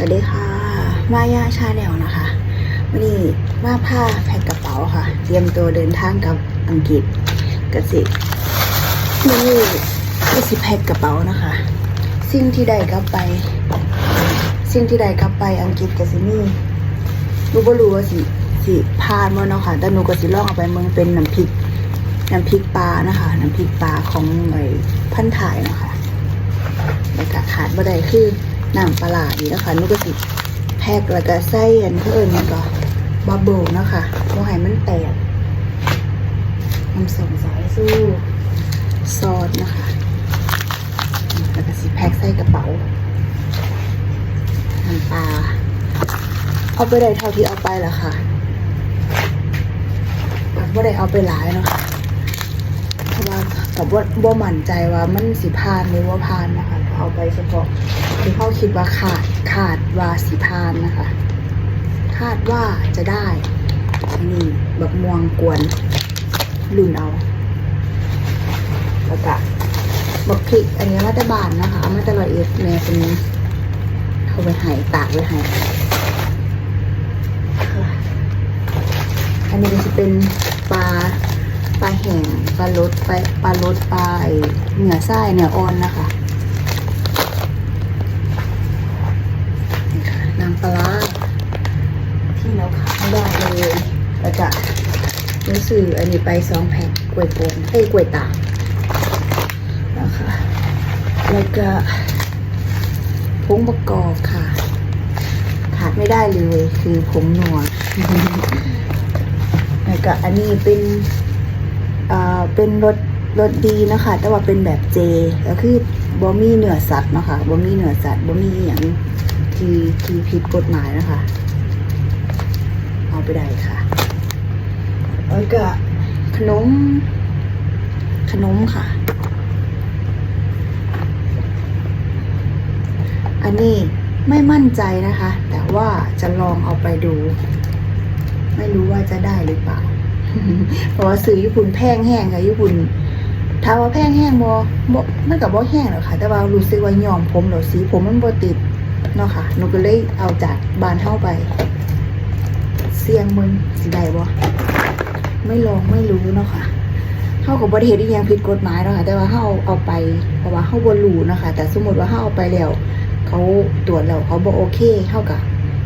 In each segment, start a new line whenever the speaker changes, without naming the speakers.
สวัสดีค่ะ มายาชาแนลนะคะวันนี้มาผ้าแพ็คกระเป๋าค่ะ เตรียมตัวเดินทางกับอังกฤษกสิวันนี้ก็สิแพ็คกระเป๋านะคะ สิ่งที่ได้กลับไป สิ่งที่ได้กลับไปอังกฤษกสิมีหนูก็รู้ว่าสิสิพาดมั้เนาะค่ะแต่หนูก็สิล่องเอาไปเมืองเป็นน้ำพริกน้ำพริกปลานะคะ น้ำพริกปลาของไอ้พันถ่ายนะคะแล้วก็ขาดบ่ได้คือ น้ำปลาร้านี่นะคะนุกก็สิแพ็กแล้วก็ใส่อันเพิ่นมันก็บับเบิลนะคะบ่ให้มันแตกน้ำส้มสายสู้ซอสนะคะแล้วก็สิแพ็กใส่กระเป๋าน้ำปลาเอาไปได้เท่าที่เอาไปละค่ะบ่ได้เอาไปหลายนะคะ กับว่าบ่มั่นใจว่ามันสิพานหรือว่าพานนะคะเอาไปเฉพาะที่เขาคิดว่าขาดขาดว่าสิพานนะคะ คาดว่าจะได้นี่แบบม่วงกวนลุ่นเอาแล้วก็บักพริกอันนี้รัฐบาลนะคะเอามาตลอดเอสแม่เป็นเอาไปหายตากไว้ใหายอันนี้ก็จะเป็นปลา ปลาแห้งปลาลดปลาปลาลดปลาเหนือไส้เหนืออ่อนนะคะน้ำปลาที่เราขาดไม่ได้เลยแล้วก็รู้สึกอันนี้ไปสองแพ็คกล้วยโป่งเอ้ยกล้วยตากนะคะแล้วก็ผงประกอบค่ะ ขาดไม่ได้เลยคือผงนัวแล้วก็อันนี้เป็น เป็นรสรสดีนะคะ แต่ว่าเป็นแบบเจก็คือบอมี่เนื้อสัตว์นะคะบอมี่เนื้อสัตว์บอมี่อย่างที่ที่ผิดกฎหมายนะคะ เอาไปได้ค่ะแล้วก็ขนม ขนมค่ะ อันนี้ไม่มั่นใจนะคะ แต่ว่าจะลองเอาไปดู ไม่รู้ว่าจะได้หรือเปล่า เพราะว่าซื้อญี่ปุ่นแพงแห้งค่ะญี่ปุ่นถ้าว่าแพงแห้งบ่บ่มันกับบ่แห้งหรอกค่ะ แต่ว่ารู้สึกว่าย้อมผมหรอสีผมมันบ่ติดเนาะค่ะหนูก็เลยเอาจากบานเฮาไป เสี่ยงมึงสิได้บ่ไม่ลองไม่รู้เนาะค่ะเฮาก็บ่ได้เฮ็ดอีหยังผิดกฎหมายเนาะค่ะแต่ว่าเฮาเอาไปเพราะว่าเฮาบ่รู้เนาะค่ะแต่สมมติว่าเฮาเอาไปแล้วเขาตรวจแล้วเขาบ่โอเคเฮาก็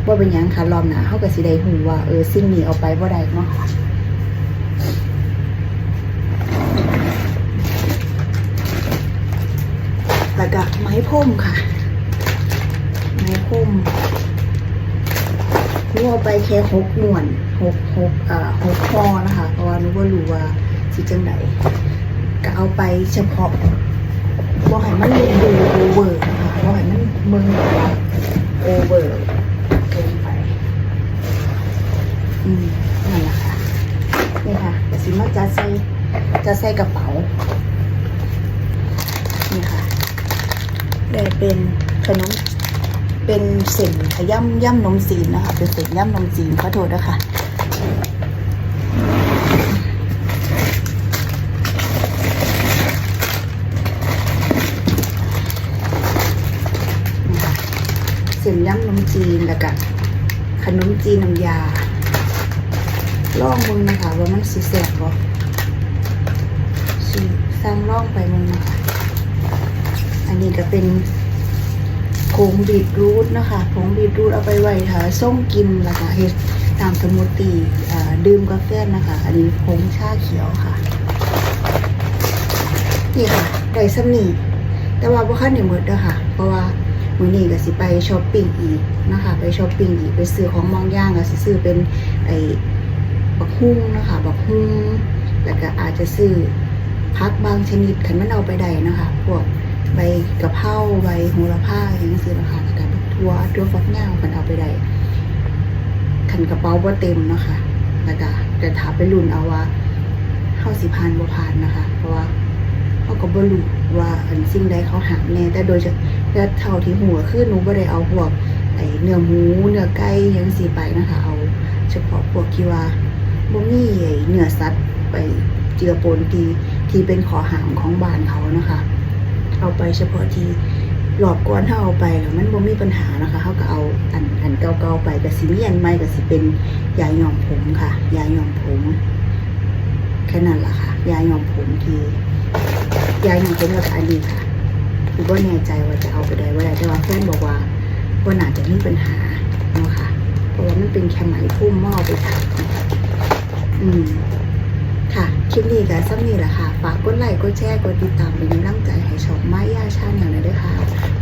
บ่าเป็นยังค่ะรอบหนาเฮาก็สิได้ฮู้ว่าเออสิ่งนี้เอาไปบ่ได้เนาะ ค่ะแล้วก็ไม้พรมค่ะ ไม้พรมนูเอาไปแค่หกหน่วนหกหกอ่าหกคอนะคะเพราะว่าหนูว่ารู้ว่าสิจังไหนก็เอาไปเฉพาะว่าให้มันดูโอเวอร์นะคะว่ให้มันมึงโอเวอร์เกินไป อืมนั่นแหละค่ะนี่ค่ะสิมาจะใส่จะใส่กระเป๋า นี่ค่ะ ได้เป็นขนมเป็นเส้นขย่ำย่ำนมจีนนะคะ เป็นเส้นย่ำนมจีนขอโทษนะคะเส้นย่ำนมจีนแล้วก็ขนมจีนน้ำยาลองมึงนะคะว่ามันสิแสบบ่สิสร้างลองไปมึงนะคะ อันนี้ก็เป็นผงบีทรูทนะคะผงบีทรูทเอาไปไว้ค่ะส้มกินแล้วก็เฮ็ดตามสมูทตี้ดื่มกาแฟนะคะ อันนี้ผงชาเขียวค่ะนี่ค่ะได้สำนีแต่ว่าบ่คันได้หมดเด้อค่ะ เพราะว่ามื้อนี้ก็สิไปช้อปปิ้งอีกนะคะ ไปช้อปปิ้งอีกไปซื้อของมองย่างก็สิซื้อเป็นไอ้บักฮุ้งนะคะบักฮุ้งแล้วก็อาจจะซื้อพักบางชนิดคันมันเอาไปได้นะคะพวก ใบกะเพราใบโหระพาอย่างนี้ซื้อราคาแล้วก็พวกทั่วทั่วฟักยาวมันเอาไปได้ขันกระเป๋าบ่าเต็มนะคะแล้วก็แต่ถามไปรุ่นเอาว่าเข้าสิพานบ่พานนะคะ เพราะว่าเขาก็บ่รู้ว่าอันสิ่งใดเขาหามแน่แต่โดยจะแต่เท่าที่หัวคือหนูบ่ได้เอาพวกไอเนื้อหมูเนื้อไก่อยังสีไปนะคะ เอาเฉพาะพวกที่ว่าบ่มีไอเนื้อสัตว์ไปเจือปนทีที่เป็นขอหามของบ้านเขานะคะ เอาไปเฉพาะที่รอบก่อนถ้าเอาไปแล้วมันบ่มีปัญหานะคะเขาก็เอาอันอันเก่าๆไปก็สิมีอันใหม่ก็สิเป็นยาหย่อมผมค่ะ ยาหย่อมผมแค่นั้นล่ะค่ะ ยาหย่อมผมทียาหย่อมผมราคาดีค่ะคือว่าแน่ใจว่าจะเอาไปได้ว่าได้แต่ว่าแฟนบอกว่าว่าน่าจะมีปัญหาเนาะค่ะเพราะว่ามันเป็นแค่ไหมพุ่มหม้อไปค่ะอืม ค่ะ คลิปนี้ก็ซ้ำนี่แหละค่ะ ฝากกดไลค์ กดแชร์ กดติดตามเป็นกำลังใจให้ช่องไม้ย่าชาแนลน่อยด้วยค่ะ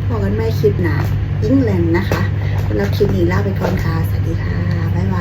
พบกันใหม่คลิปหน้ายิ่งแลนด์นะคะสำหรับคลิปนี้ลาไปก่อนค่ะ สวัสดีค่ะ บ๊ายบาย